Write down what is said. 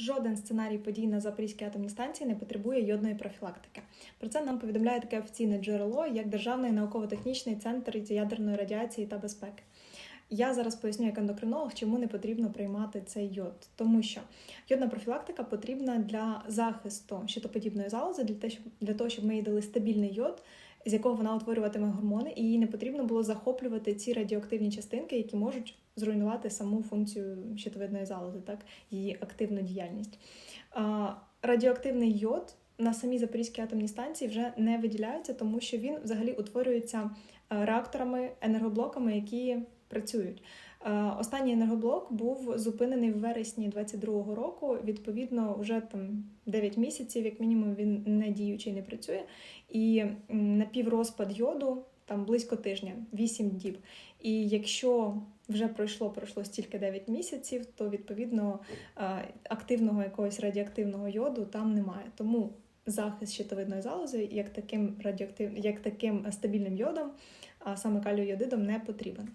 Жоден сценарій подій на Запорізькій атомній станції не потребує йодної профілактики. Про це нам повідомляє таке офіційне джерело, як Державний науково-технічний центр ядерної радіації та безпеки. Я зараз поясню як ендокринолог, чому не потрібно приймати цей йод, тому що йодна профілактика потрібна для захисту щитоподібної залози, для того, щоб ми їй дали стабільний йод, з якого вона утворюватиме гормони, і їй не потрібно було захоплювати ці радіоактивні частинки, які можуть зруйнувати саму функцію щитовидної залози, так її активну діяльність. Радіоактивний йод на самій Запорізькій атомній станції вже не виділяється, тому що він взагалі утворюється е, реакторами, енергоблоками, які працюють. Е, Останній енергоблок був зупинений в вересні 22-го року. Відповідно, вже там 9 місяців, як мінімум, він не діючий, не працює. І м, напіврозпад йоду там близько тижня, 8 діб. І якщо вже пройшло пройшло стільки 9 місяців, то відповідно е, активного якогось радіоактивного йоду там немає. Тому захист щитовидної залози як таким радіоактив, як таким стабільним йодом, а саме каліойодидом, не потрібен.